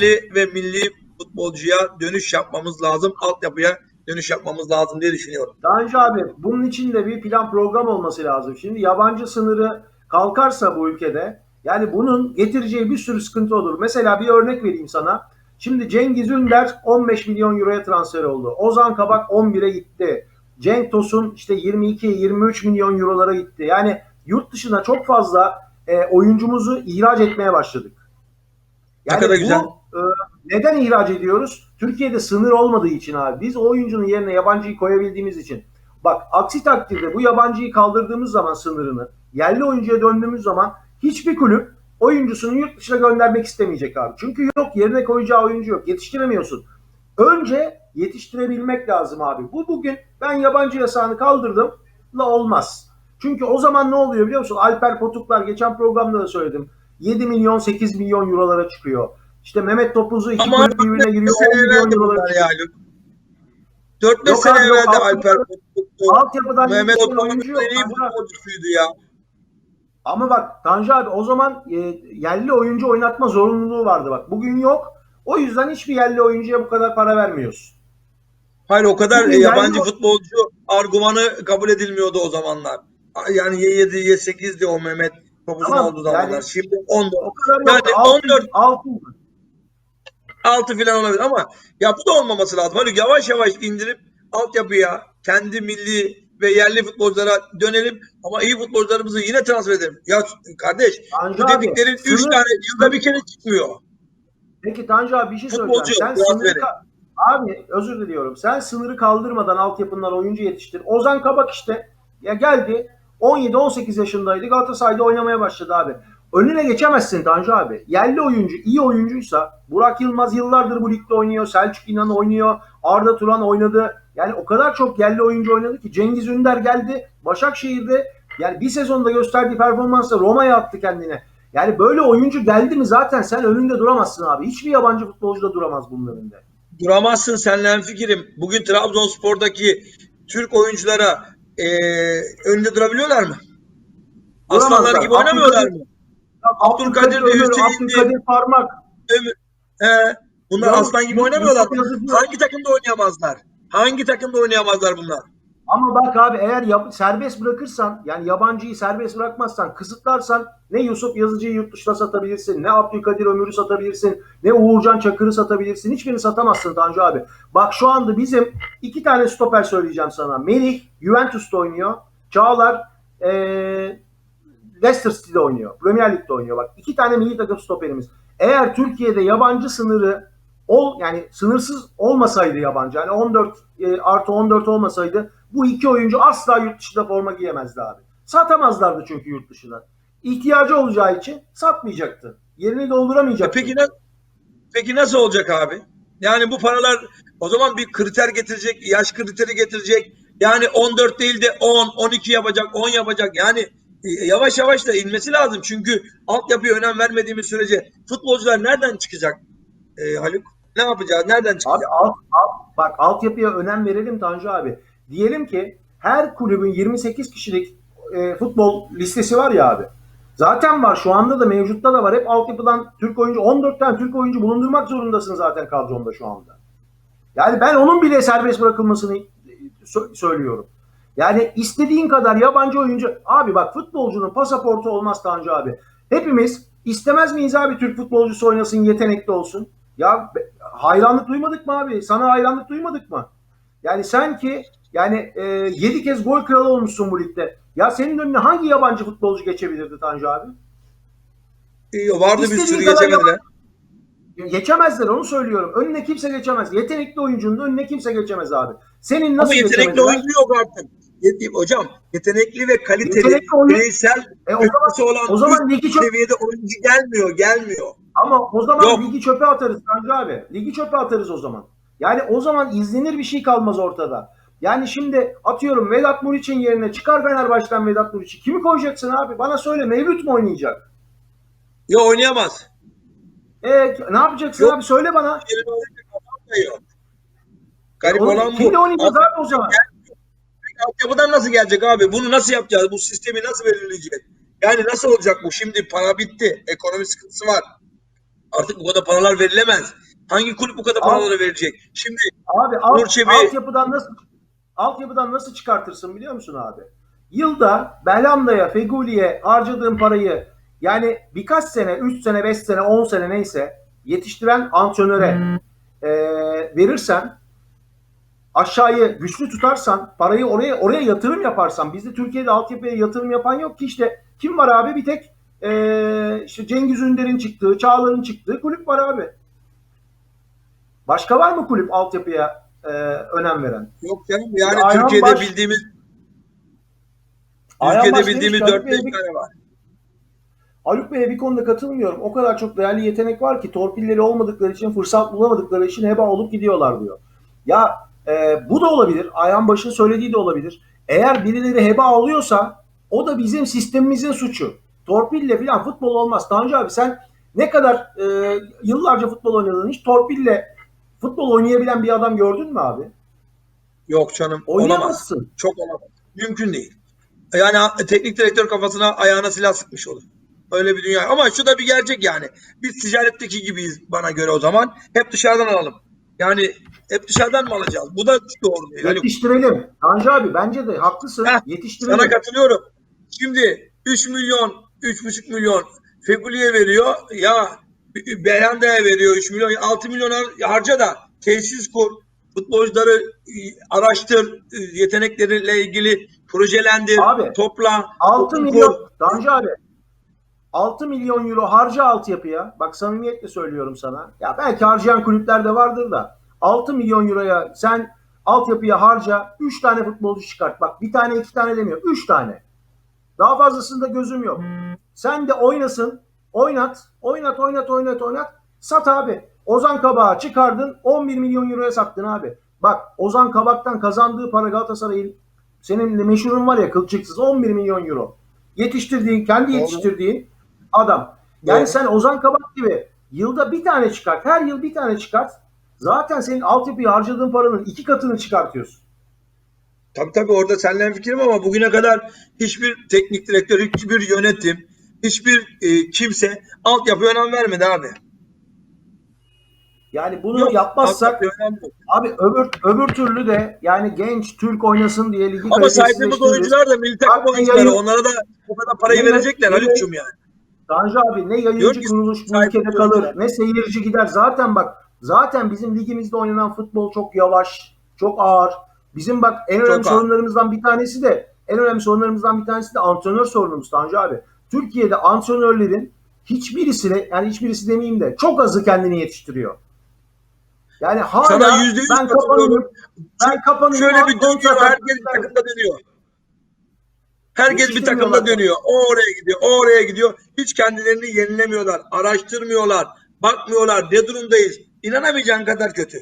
yerli ve milli futbolcuya dönüş yapmamız lazım. Altyapıya dönüş yapmamız lazım diye düşünüyorum. Tanju abi bunun için de bir plan program olması lazım. Şimdi yabancı sınırı kalkarsa bu ülkede yani bunun getireceği bir sürü sıkıntı olur. Mesela bir örnek vereyim sana. Şimdi Cengiz Ünder 15 milyon euroya transfer oldu. Ozan Kabak 11'e gitti. Cenk Tosun işte 22-23 milyon eurolara gitti. Yani yurt dışına çok fazla e, oyuncumuzu ihraç etmeye başladık. Ne kadar bu, güzel. E, neden ihraç ediyoruz? Türkiye'de sınır olmadığı için abi. Biz o oyuncunun yerine yabancıyı koyabildiğimiz için. Bak aksi takdirde bu yabancıyı kaldırdığımız zaman sınırını, yerli oyuncuya döndüğümüz zaman hiçbir kulüp oyuncusunu yurt dışına göndermek istemeyecek abi. Çünkü yok yerine koyacağı oyuncu yok. Yetiştiremiyorsun. Önce yetiştirebilmek lazım abi. Bu bugün ben yabancı yasağını kaldırdım la olmaz. Çünkü o zaman ne oluyor biliyor musun? Alper Potuklar geçen programda da söyledim. 7 milyon 8 milyon eurolara çıkıyor. İşte Mehmet Topuz'u iki Ama kulüp birbirine giriyor 10 sene milyon çıkıyor. yani. 4-5 Yok sene abi, yok. evvel de Alper. Altyapıdan Mehmet yok. en iyi futbolcusuydu ya. Ama bak Tanju abi o zaman e, yerli oyuncu oynatma zorunluluğu vardı bak. Bugün yok. O yüzden hiçbir yerli oyuncuya bu kadar para vermiyoruz. Hayır o kadar Bugün yabancı yani- futbolcu argümanı kabul edilmiyordu o zamanlar. Yani Y7, Y8'di o Mehmet Topuz'un Tamam, olduğu zamanlar. yani- Şimdi 14. O kadar. Yani Altın- 14 altın. 6 falan olabilir ama ya bu da olmaması lazım. Haluk yavaş yavaş indirip altyapıya kendi milli ve yerli futbolculara dönelim ama iyi futbolcularımızı yine transfer edelim. Ya kardeş Tanju bu dediklerin 3 sınır- tane yılda bir kere çıkmıyor. Peki Tanju abi bir şey Futbolcu söyleyeceğim. Sen sınırı Abi özür diliyorum. Sen sınırı kaldırmadan altyapından oyuncu yetiştir. Ozan Kabak işte ya geldi 17-18 yaşındaydı. Galatasaray'da oynamaya başladı abi. Önüne geçemezsin Tanju abi. Yerli oyuncu, iyi oyuncuysa Burak Yılmaz yıllardır bu ligde oynuyor. Selçuk İnan oynuyor. Arda Turan oynadı. Yani o kadar çok yerli oyuncu oynadı ki Cengiz Ünder geldi. Başakşehir'de yani bir sezonda gösterdiği performansla Roma'ya attı kendine. Yani böyle oyuncu geldi mi zaten sen önünde duramazsın abi. Hiçbir yabancı futbolcu da duramaz bunun önünde. Duramazsın seninle fikrim. Bugün Trabzonspor'daki Türk oyunculara eee önünde durabiliyorlar mı? Aslanlar gibi oynamıyorlar mı? Abdülkadir de Hüseyin'di. Abdülkadir Parmak. He, bunlar Ya, aslan gibi oynamıyorlar Hangi takımda oynayamazlar? Hangi takımda oynayamazlar bunlar? Ama bak abi eğer yap- serbest bırakırsan yani yabancıyı serbest bırakmazsan kısıtlarsan ne Yusuf Yazıcı'yı yurt dışına satabilirsin ne Abdülkadir Ömür'ü satabilirsin ne Uğurcan Çakır'ı satabilirsin hiçbirini satamazsın Tanju abi. Bak şu anda bizim iki tane stoper söyleyeceğim sana. Melih Juventus'ta oynuyor. Çağlar eee Leicester City'de oynuyor. Premier Lig'de oynuyor. Bak iki tane milli takım stoperimiz. Eğer Türkiye'de yabancı sınırı ol yani sınırsız olmasaydı yabancı yani 14 e, artı 14 olmasaydı bu iki oyuncu asla yurt dışında forma giyemezdi abi. Satamazlardı çünkü yurt dışına. İhtiyacı olacağı için satmayacaktı. Yerini E dolduramayacaktı. peki ne peki nasıl olacak abi? Yani bu paralar o zaman bir kriter getirecek, yaş kriteri getirecek. Yani 14 değil de 10, 12 yapacak, 10 yapacak. Yani e, yavaş yavaş da inmesi lazım. Çünkü altyapıya önem vermediğimiz sürece futbolcular nereden çıkacak e, Haluk? Ne yapacağız? Nereden Abi çıkacak? alt, alt- bak altyapıya önem verelim Tanju abi. Diyelim ki her kulübün 28 kişilik e, futbol listesi var ya abi. Zaten var şu anda da mevcutta da var. Hep altyapıdan Türk oyuncu 14 tane Türk oyuncu bulundurmak zorundasın zaten kadronda şu anda. Yani ben onun bile serbest bırakılmasını e, sö- söylüyorum. Yani istediğin kadar yabancı oyuncu. Abi bak futbolcunun pasaportu olmaz Tanju abi. Hepimiz istemez miyiz abi Türk futbolcusu oynasın, yetenekli olsun? Ya hayranlık duymadık mı abi? Sana hayranlık duymadık mı? Yani sen ki yani e, 7 kez gol kralı olmuşsun bu ligde. Ya senin önüne hangi yabancı futbolcu geçebilirdi Tanju abi? E, vardı bir İstediği sürü geçemediler. Geçemezler onu söylüyorum. Önüne kimse geçemez. Yetenekli oyuncunun önüne kimse geçemez abi. Senin Ama nasıl yetenekli geçemediler? oyuncu yok artık. Yet- Hocam yetenekli ve kaliteli Yetenekli oyun- bireysel E, o zaman, olan o zaman ligi çöp seviyede oyuncu gelmiyor, gelmiyor. ama o zaman Yok. ligi çöpe atarız Tanju abi. Ligi çöpe atarız o zaman. Yani o zaman izlenir bir şey kalmaz ortada. Yani şimdi atıyorum Vedat Muriç'in yerine çıkar Fenerbahçe'den Vedat Muriç'i. Kimi koyacaksın abi? Bana söyle Mevlüt mü oynayacak? Ya oynayamaz. E, ne yapacaksın Yok. abi? Söyle bana. Garip olan bu. kimle oynayacağız abi o zaman? Altyapıdan nasıl gelecek abi? Bunu nasıl yapacağız? Bu sistemi nasıl belirleyeceğiz? Yani nasıl olacak bu? Şimdi para bitti. Ekonomi sıkıntısı var. Artık bu kadar paralar verilemez. Hangi kulüp bu kadar Abi- paraları verecek? Şimdi Abi alt, Nurçebi- altyapıdan nasıl altyapıdan nasıl çıkartırsın biliyor musun abi? Yılda Belhanda'ya, Feguli'ye harcadığın parayı yani birkaç sene, 3 sene, 5 sene, 10 sene neyse yetiştiren antrenöre eee, verirsen aşağıyı güçlü tutarsan parayı oraya oraya yatırım yaparsan bizde Türkiye'de altyapıya yatırım yapan yok ki işte kim var abi bir tek eee işte Cengiz Ünder'in çıktığı, Çağlar'ın çıktığı kulüp var abi. Başka var mı kulüp altyapıya eee, önem veren? yok canım yani Ayhan Türkiye'de Baş- bildiğimiz Ayhan Baş bildiğimiz demiş ki, 4 5 Haluk Bey'e bir- tane var. Haluk Bey'e bir konuda katılmıyorum. O kadar çok değerli yetenek var ki torpilleri olmadıkları için, fırsat bulamadıkları için heba olup gidiyorlar diyor. Ya e, bu da olabilir. Ayhan Baş'ın söylediği de olabilir. Eğer birileri heba oluyorsa o da bizim sistemimizin suçu. Torpille falan futbol olmaz. Tanju abi sen ne kadar e, yıllarca futbol oynadın hiç torpille futbol oynayabilen bir adam gördün mü abi? Yok canım olamaz. Oynayamazsın. Çok olamaz. Mümkün değil. Yani teknik direktör kafasına ayağına silah sıkmış olur. Öyle bir dünya. Ama şu da bir gerçek yani. Biz ticaretteki gibiyiz bana göre o zaman. Hep dışarıdan alalım. Yani hep dışarıdan mı alacağız? Bu da doğru değil. Yetiştirelim. Tanju abi bence de haklısın. Heh, Yetiştirelim. Sana katılıyorum. Şimdi 3 milyon, 3,5 milyon Feguli'ye veriyor. Ya Belanda'ya veriyor 3 milyon. 6 milyon har- harca da tesis kur. Futbolcuları e, araştır. e, Yetenekleriyle ilgili projelendir. Abi, topla. 6 okul kur. milyon Tanju abi 6 milyon euro harca altyapıya. Bak samimiyetle söylüyorum sana. Ya belki harcayan kulüpler de vardır da 6 milyon euroya sen altyapıya harca 3 tane futbolcu çıkart. Bak bir tane iki tane demiyor. 3 tane. Daha fazlasında gözüm yok. Sen de oynasın. Oynat. Oynat oynat oynat oynat. Sat abi. Ozan Kabak'ı çıkardın 11 milyon euroya sattın abi. Bak Ozan Kabak'tan kazandığı para Galatasaray'ın senin meşhurun var ya kılçıksız 11 milyon euro. Yetiştirdiğin, kendi yetiştirdiğin adam. Yani Doğru. sen Ozan Kabak gibi yılda bir tane çıkart. Her yıl bir tane çıkart. Zaten senin altyapıya harcadığın paranın iki katını çıkartıyorsun. Tabii tabii orada seninle fikrim ama bugüne kadar hiçbir teknik direktör, hiçbir yönetim, hiçbir e, kimse altyapıya önem vermedi abi. Yani bunu Yok, yapmazsak. Abi öbür öbür türlü de yani genç Türk oynasın diye ligi Ama saydığımız oyuncular da milli takım oyuncuları. yayın- Onlara da bu kadar parayı Yayın- verecekler Haluk'cum yani. Tanju abi ne Diyor yayıncı ki, kuruluş bu ülkede kalır ne seyirci gider. Zaten bak zaten bizim ligimizde oynanan futbol çok yavaş, çok ağır. Bizim bak en önemli Çok ağır. sorunlarımızdan bir tanesi de en önemli sorunlarımızdan bir tanesi de antrenör sorunumuz Tanju abi. Türkiye'de antrenörlerin hiçbirisine yani hiçbirisi demeyeyim de çok azı kendini yetiştiriyor. Yani hala Sana ben kapanıyorum. Ben kapanıyorum. Şöyle bir atak- herkes takımda dönüyor. Herkes bir takımda dönüyor. O oraya gidiyor, o oraya gidiyor. Hiç kendilerini yenilemiyorlar, araştırmıyorlar, bakmıyorlar. Ne durumdayız? İnanamayacağın kadar kötü.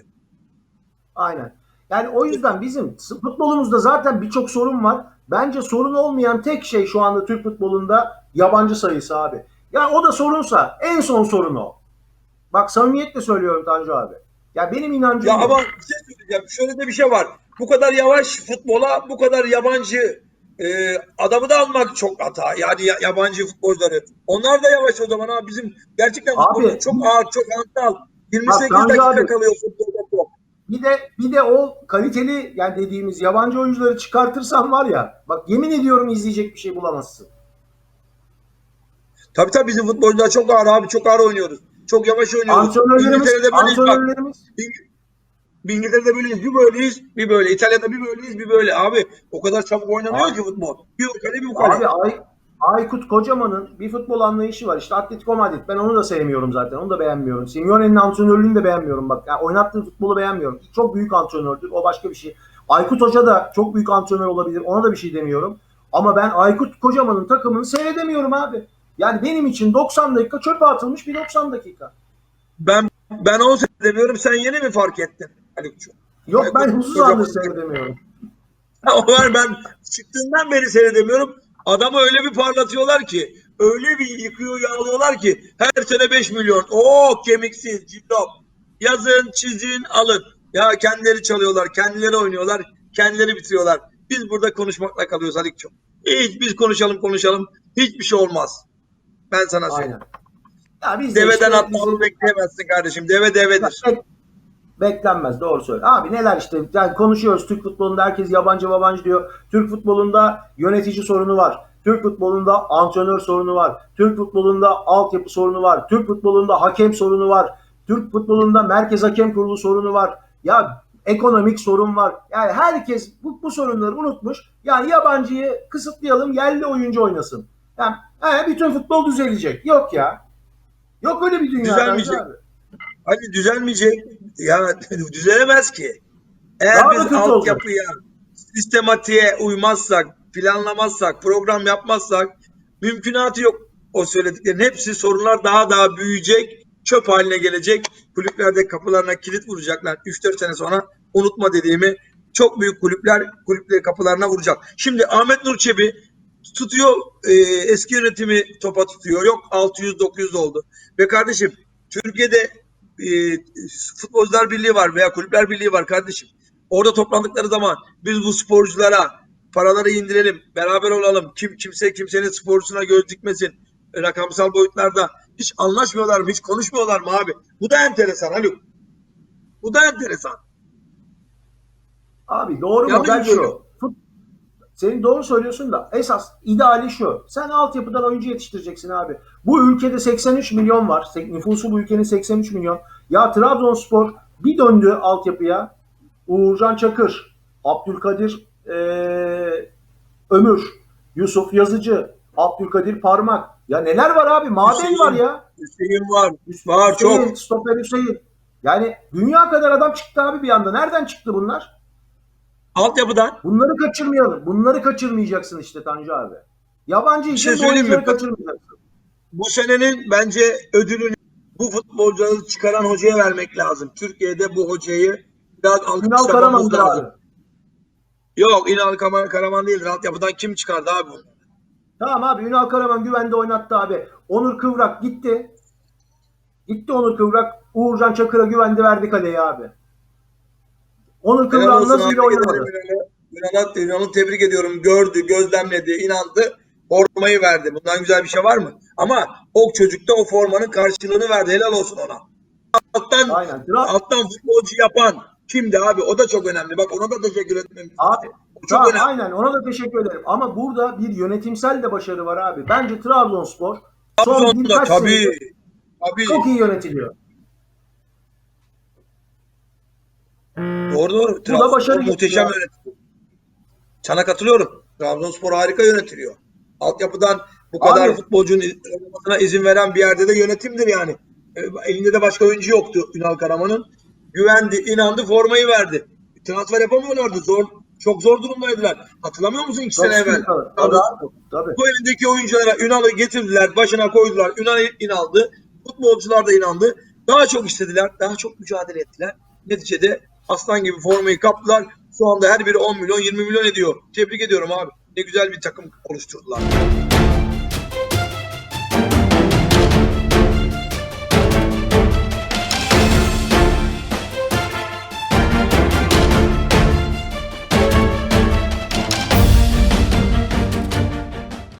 Aynen. Yani o yüzden bizim futbolumuzda zaten birçok sorun var. Bence sorun olmayan tek şey şu anda Türk futbolunda yabancı sayısı abi. Ya o da sorunsa en son sorun o. Bak samimiyetle söylüyorum Tanju abi. Ya benim inancım Ya ama bir şey söyleyeceğim. Şöyle de bir şey var. Bu kadar yavaş futbola, bu kadar yabancı e, adamı da almak çok hata. Yani ya- yabancı futbolcuları. Onlar da yavaş o zaman ha. Bizim gerçekten Abi, çok ağır, çok hantal. 28 Tanju dakika abi. kalıyor futbolda top. Bir de bir de o kaliteli yani dediğimiz yabancı oyuncuları çıkartırsan var ya bak yemin ediyorum izleyecek bir şey bulamazsın. Tabii tabii bizim futbolcular çok ağır abi. Çok ağır oynuyoruz. Çok yavaş oynuyoruz. Antrenörlerimiz, bak. antrenörlerimiz İng- İngiltere'de böyleyiz. Bir böyleyiz, bir böyle. İtalya'da bir böyleyiz, bir böyle. Abi o kadar çabuk oynanıyor Abi- ki futbol. Bir o kale bir bu kale. Abi Ay, Aykut Kocaman'ın bir futbol anlayışı var. İşte Atletico Madrid. Ben onu da sevmiyorum zaten. Onu da beğenmiyorum. Simeone'nin antrenörlüğünü de beğenmiyorum. Bak yani oynattığı futbolu beğenmiyorum. Çok büyük antrenördür. O başka bir şey. Aykut Hoca da çok büyük antrenör olabilir. Ona da bir şey demiyorum. Ama ben Aykut Kocaman'ın takımını seyredemiyorum abi. Yani benim için 90 dakika çöpe atılmış bir 90 dakika. Ben ben 10 sene demiyorum. Sen yeni mi fark ettin? Haluk'cuğum? Yok ben Aykut uzun Kocaman- zamandır seyredemiyorum. Var ben çıktığından beri seyredemiyorum. Adamı öyle bir parlatıyorlar ki, öyle bir yıkıyor yağlıyorlar ki her sene 5 milyon. Oo kemiksiz, cillop. Yazın, çizin, alın. Ya kendileri çalıyorlar, kendileri oynuyorlar, kendileri bitiriyorlar. Biz burada konuşmakla kalıyoruz Halik'ciğim. Hiç biz konuşalım konuşalım. Hiçbir şey olmaz. Ben sana söyleyeyim. Aynen. Ya biz de Deveden işte atlamamı bizim- bekleyemezsin kardeşim. Deve devedir. Bek- beklenmez doğru söyle. Abi neler işte yani konuşuyoruz Türk futbolunda herkes yabancı yabancı diyor. Türk futbolunda yönetici sorunu var. Türk futbolunda antrenör sorunu var. Türk futbolunda altyapı sorunu var. Türk futbolunda hakem sorunu var. Türk futbolunda merkez hakem kurulu sorunu var. Ya ekonomik sorun var. Yani herkes bu, bu sorunları unutmuş. Yani yabancıyı kısıtlayalım yerli oyuncu oynasın. Yani he, bütün futbol düzelecek. Yok ya. Yok öyle bir dünya. Düzelmeyecek. abi. Hani düzelmeyecek. Ya düzelemez ki. Eğer Daha da biz altyapıya, sistematiğe uymazsak, planlamazsak, program yapmazsak mümkünatı yok. O söylediklerin hepsi sorunlar daha daha büyüyecek, çöp haline gelecek. Kulüplerde kapılarına kilit vuracaklar. 3-4 sene sonra unutma dediğimi çok büyük kulüpler kulüpleri kapılarına vuracak. Şimdi Ahmet Nur Çebi tutuyor e, eski yönetimi topa tutuyor. Yok 600-900 oldu. Ve kardeşim Türkiye'de e, futbolcular birliği var veya kulüpler birliği var kardeşim. Orada toplandıkları zaman biz bu sporculara paraları indirelim, beraber olalım. Kim kimse kimsenin sporcusuna göz dikmesin. Rakamsal boyutlarda hiç anlaşmıyorlar mı, hiç konuşmuyorlar mı abi? Bu da enteresan Haluk. Bu da enteresan. Abi doğru Yanlış model şu. Senin doğru söylüyorsun da esas ideali şu. Sen altyapıdan oyuncu yetiştireceksin abi. Bu ülkede 83 milyon var. Nüfusu bu ülkenin 83 milyon. Ya Trabzonspor bir döndü altyapıya. Uğurcan Çakır, Abdülkadir eee, Ömür, Yusuf Yazıcı, Abdülkadir Parmak. Ya neler var abi? Maden Hüseyin. var ya. Hüseyin var. Hüseyin, Var çok. Stoper Hüseyin. Yani dünya kadar adam çıktı abi bir anda. Nereden çıktı bunlar? Altyapıdan Bunları kaçırmayalım. Bunları kaçırmayacaksın işte Tanju abi. Yabancı için şey oyuncuları kaçırmayacaksın. bu senenin bence ödülünü bu futbolcuları çıkaran hocaya vermek lazım. Türkiye'de bu hocayı biraz Ünal Karaman'dır lazım. abi. Yok İnal Karaman, Karaman değildir. Altyapıdan kim çıkardı abi bunu? Tamam abi Ünal Karaman güvende oynattı abi. Onur Kıvrak gitti. Gitti Onur Kıvrak. Uğurcan Çakır'a güvende verdi kaleyi abi. Nasıl abi. bile oynamadı. Ünal'ı Ünal'ı tebrik ediyorum. Gördü, gözlemledi, inandı. Formayı verdi. Bundan güzel bir şey var mı? Ama o çocuk da o formanın karşılığını verdi. Helal olsun ona. Alttan Aynen. Alttan futbolcu yapan kimdi abi? O da çok önemli. Bak ona da teşekkür etmem. Abi çok önemli. aynen ona da teşekkür ederim. Ama burada bir yönetimsel de başarı var abi. Bence Trabzonspor son Trabzon'da birkaç tabii. senedir Tabii. çok iyi yönetiliyor. Doğru doğru. Trabzonspor muhteşem getiriyor. yönetiliyor. Sana katılıyorum. Trabzonspor harika yönetiliyor. Altyapıdan bu kadar Abi- futbolcunun oynamasına izin veren bir yerde de yönetimdir yani. E, Elinde de başka oyuncu yoktu Ünal Karaman'ın. Güvendi, inandı, formayı verdi. Transfer yapamıyorlardı. Zor, çok zor durumdaydılar. Hatırlamıyor musun iki sene evvel? Tabii, tabii. Bu elindeki oyunculara Ünal'ı getirdiler, başına koydular. Ünal inandı. Futbolcular da inandı. Daha çok istediler, daha çok mücadele ettiler. Neticede aslan gibi formayı kaptılar. Şu anda her biri 10 milyon, 20 milyon ediyor. Tebrik ediyorum abi. Ne güzel bir takım oluşturdular.